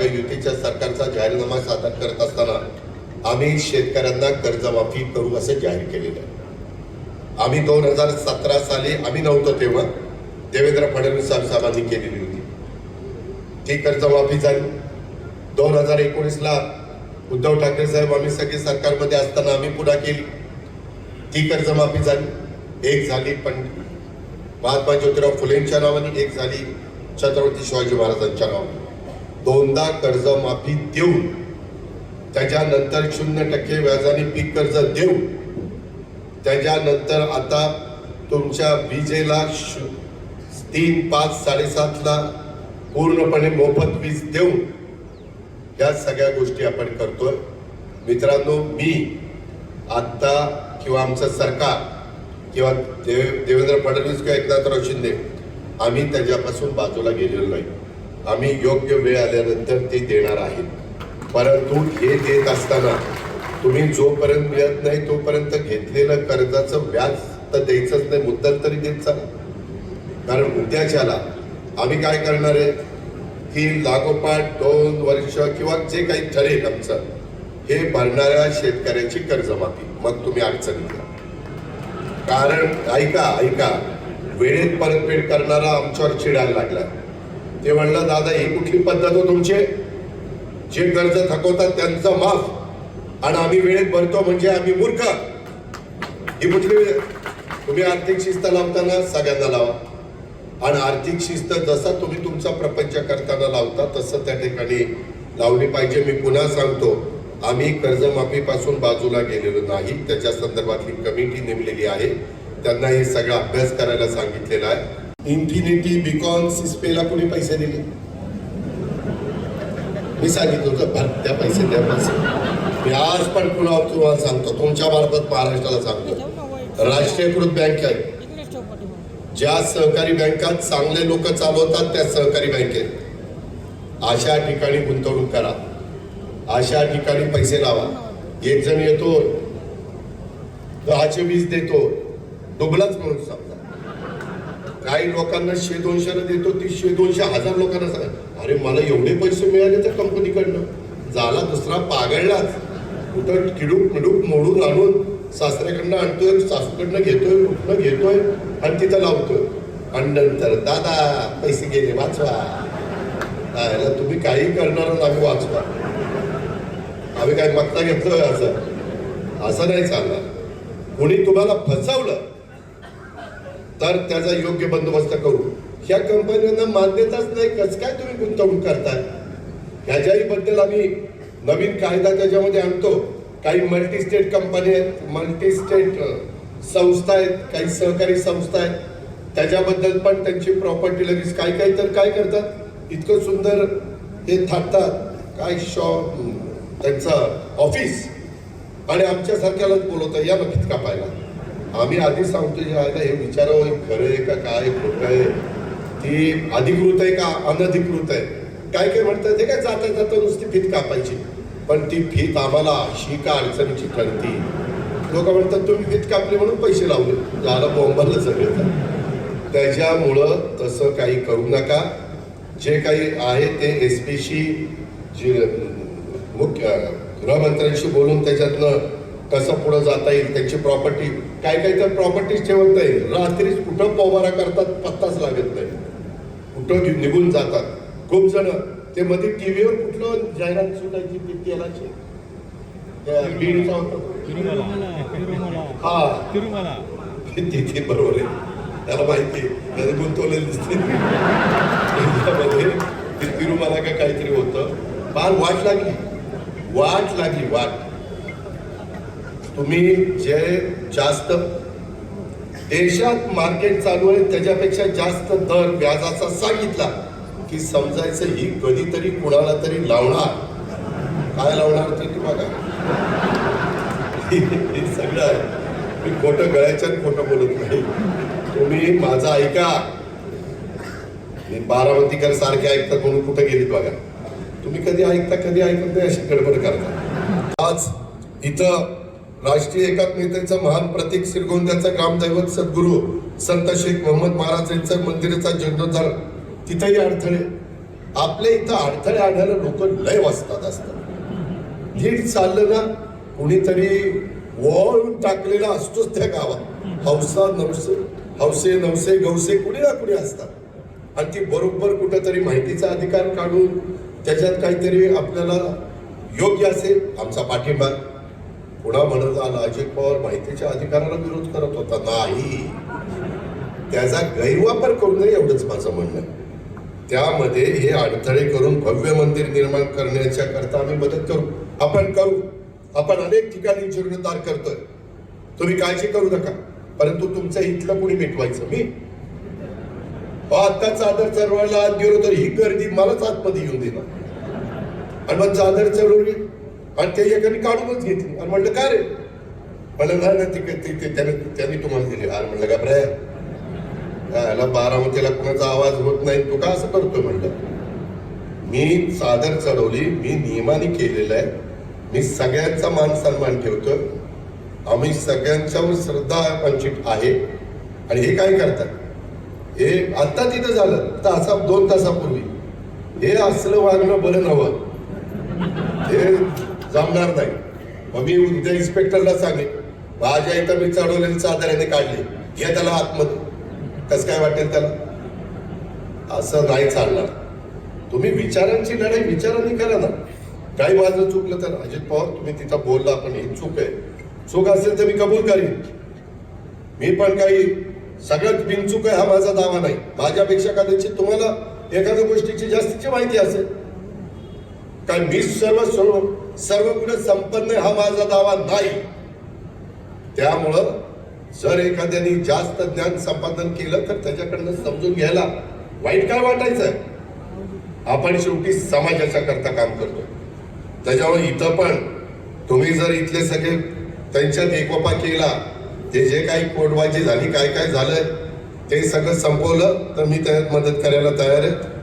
मागे युतीच्या सरकारचा जाहीरनामा सादर करत असताना आम्ही शेतकऱ्यांना कर्जमाफी करू असं जाहीर केलेलं आहे. आम्ही दोन हजार सतरा साली आम्ही नव्हतो तेव्हा देवेंद्र फडणवीस साहेबांनी केलेली होती. ती कर्जमाफी झाली. दोन हजार एकोणीसला उद्धव ठाकरे साहेब आम्ही सगळे सरकारमध्ये असताना आम्ही पुन्हा केली. ती कर्जमाफी झाली. एक झाली पण महात्मा ज्योतिराव फुलेंच्या नावाने एक झाली छत्रपती शिवाजी महाराजांच्या नावाने. दोनदा कर्जमाफी देऊन त्याच्यानंतर शून्य टक्के व्याजाने पीक कर्ज देऊन त्याच्यानंतर आता तुमच्या विजेला शु- तीन पाच साडेसातला पूर्णपणे मोफत वीज देऊन या सगळ्या गोष्टी आपण करतोय. मित्रांनो मी आत्ता किंवा आमचं सरकार किंवा देव देवेंद्र फडणवीस किंवा एकनाथराव शिंदे आम्ही त्याच्यापासून बाजूला गेलेलो नाही. आम्ही योग्य वेळ आल्यानंतर ते देणार आहेत. परंतु हे देत असताना तुम्ही जोपर्यंत मिळत नाही तोपर्यंत घेतलेलं कर्जाचं व्याज तर द्यायचंच नाही. मुद्दल तरी देत चाल. कारण उद्याच्याला आम्ही काय करणार आहे? की लागोपाठ दोन वर्ष किंवा जे काही ठरेल आमचं हे भरणाऱ्या शेतकऱ्याची कर्जमाफी. मग तुम्ही अडचणी घ्या कारण ऐका ऐका. वेळेत परतफेड करणारा आमच्यावर चिडायला लागला ते म्हणलं दादा ही कुठली पद्धत हो तुमचे? जे कर्ज थकवतात त्यांचं माफ. आणि आम्ही वेळेत भरतो म्हणजे आम्ही मूर्ख. ही कुठली तुम्ही आर्थिक शिस्त लावताना सगळ्यांना लावा. आणि आर्थिक शिस्त जसा तुम्ही तुमचा प्रपंच करताना लावता तसं त्या ठिकाणी लावली पाहिजे. मी पुन्हा सांगतो आम्ही कर्जमाफीपासून बाजूला गेलेलो नाही. त्याच्या संदर्भातली कमिटी नेमलेली आहे. त्यांना हे सगळा अभ्यास करायला सांगितलेला आहे. इन्फिनिटी बिकॉन सिस्पेला कोणी पैसे दिले? मी सांगितलं होतं भर त्या पैसे द्या पैसे. मी आज पण पुन्हा तुम्हाला सांगतो तुमच्या मार्फत महाराष्ट्राला सांगतो. राष्ट्रीयकृत बँक आहे. ज्या सहकारी बँकात चांगले लोक चालवतात त्या सहकारी बँकेत अशा ठिकाणी गुंतवणूक करा. अशा ठिकाणी पैसे लावा. एक जण येतो दहाचे वीस देतो दुबलाच म्हणून सांग काही लोकांना शे दोनशेला देतो ती शे दोनशे हजार लोकांना सांगा अरे मला एवढे पैसे मिळाले त्या कंपनीकडनं. झाला दुसरा पागळलाच. कुठं किडूक मिडूक मोडून आणून सासऱ्याकडनं आणतोय सासूकडनं घेतोय कुठनं घेतोय आणि तिथं लावतोय. आणि नंतर दादा पैसे गेले वाचवा. याला तुम्ही काही करणार आम्ही वाचवा. आम्ही काय मागता घेतलोय असं. असं नाही चालणार. कोणी तुम्हाला फसवलं तर त्याचा योग्य बंदोबस्त करू. ह्या कंपन्यांना मान्यताच नाही कसं काय तुम्ही गुंतवणूक करताय? ह्याच्याही बद्दल आम्ही नवीन कायदा त्याच्यामध्ये आणतो. काही मल्टी स्टेट कंपनी आहेत मल्टी स्टेट संस्था आहेत काही सहकारी संस्था आहेत. त्याच्याबद्दल पण त्यांची प्रॉपर्टी लगेच काही काही तर काय करतात. इतकं सुंदर हे थाटतात. काय शॉप त्यांचं ऑफिस आणि आमच्यासारख्यालाच बोलवतं या बघित का पाहिला? आम्ही आधीच सांगतो जे आहे हे विचारावं हे खरं आहे का काय खोटं आहे? ती अधिकृत आहे का अनधिकृत आहे? काय काय म्हणतात ते काय जाता जाता नुसती फीत कापायची. पण ती फीत आम्हाला अशी का अडचणीची ठरती. लोक म्हणतात तुम्ही फीत कापली म्हणून पैसे लावले. झालं बोंबरलं सगळं. त्याच्यामुळं तसं काही करू नका. जे काही आहे ते एस पीशी जे मुख्य गृहमंत्र्यांशी बोलून त्याच्यातनं कसं पुढं जाता येईल त्यांची प्रॉपर्टी काय काय तर प्रॉपर्टीज ठेवता येईल. रात्रीच कुठं पोवारा करतात पत्ताच लागत नाही. कुठं निघून जातात. खूप जण ते मध्ये टीव्हीवर कुठलं जाहिरात सुटायची ती तेलाची बीडचा होता हा. तिरुमला. तिथे बरोबर आहे. त्याला माहिती आहे. गुंतवलेलं दिसते. त्याच्यामध्ये ते तिरुमला का काहीतरी होतं. फार वाट लागली. वाट लागली वाट. तुम्ही जे जास्त देशात मार्केट चालू आहे त्याच्यापेक्षा जास्त दर व्याजाचा सांगितला की समजायचं ही कधीतरी कुणाला तरी लावणार. काय लावणार ते तुम्हाला बघा. हे सगळं आहे. मी खोटं गळ्याच्यात खोटं बोलत नाही. तुम्ही माझा ऐका. मी बारामतीकर सारखे ऐकतात म्हणून कुठं गेलीत बघा. तुम्ही कधी ऐकता कधी ऐकत नाही अशी गडबड करता. आज इथं राष्ट्रीय एकात्मतेचं महान प्रतीक श्रीगोंद्याचं ग्रामदैवत सद्गुरू संत शेख मोहम्मद महाराज यांचं मंदिराचा जीर्णोद्धार तिथंही अडथळे. आपल्या इथं अडथळे आणायला लोक लय वाचतात असतात. नीट चाललं ना कुणीतरी वळून टाकलेला असतोच त्या गावात. हौसा नवसे हौसे नवसे गवसे कुणी ना कुणी असतात. आणि ती बरोबर कुठेतरी माहितीचा अधिकार काढून त्याच्यात काहीतरी आपल्याला योग्य असेल आमचा पाठिंबा. पुन्हा म्हणत आला अजित पवार माहितीच्या अधिकाराला विरोध करत होता. नाही. त्याचा गैरवापर करू नये एवढंच माझं म्हणणं. त्यामध्ये हे अडथळे करून भव्य मंदिर निर्माण करण्याच्या करता आम्ही मदत करू. आपण करू. आपण अनेक ठिकाणी जीर्णोद्धार करतोय. तुम्ही काळजी करू नका. परंतु तुमचं इथलं कुणी मिटवायचं? मी? अहो, आता चादर चळवळला आत गेलो तर ही गर्दी मलाच आतमध्ये येऊन देणार. आणि मग चादर चढवली आणि ते एकाने काढूनच घेतली. आणि म्हणलं का रे? म्हणलं त्याने त्यांनी तुम्हाला दिली. आर म्हणलं का ब्रॅ याला बारामतीला कुणाचा आवाज होत नाही तू का असं करतो म्हणलं. मी चादर चढवली मी नियमाने केलेलं आहे. मी सगळ्यांचा मान सन्मान ठेवतो आम्ही सगळ्यांच्यावर श्रद्धा आमची आहे. आणि हे काय करतात? हे आता तिथं झालं. तासा दोन तासापूर्वी. हे असलं वागणं बरं नव्हतं. हे जमणार नाही. मग मी उद्या इन्स्पेक्टरला सांगेन माझ्या इथं मी चढवलेले चादराने काढली. हे त्याला आतमध्ये. कसं काय वाटेल त्याला? असं नाही चालणार. तुम्ही विचारांची लढाई विचारांनी करा ना. काही माझं चुकलं तर अजित पवार तुम्ही तिथं बोलला पण ही चूक आहे. चूक असेल तर मी कबूल करीन. मी पण काही सगळ्यात बिनचूक आहे हा माझा दावा नाही. माझ्यापेक्षा कदाचित तुम्हाला एखाद्या गोष्टीची जास्तीची माहिती असेल. काय मी सर्व सर्व सर्व गुण संपन्न हा माझा दावा नाही. त्यामुळं जर एखाद्याने जास्त ज्ञान संपादन केलं तर त्याच्याकडनं समजून घ्यायला वाईट काय वाटायचं? आपण शेवटी समाजाच्या करता काम करतो त्याच्यामुळे इथं पण तुम्ही जर इथले सगळे त्यांच्यात एकोपा केला ते जे काही पोटबाजी झाली काय काय झालं ते सगळं संपवलं तर मी त्यात मदत करायला तयार आहे.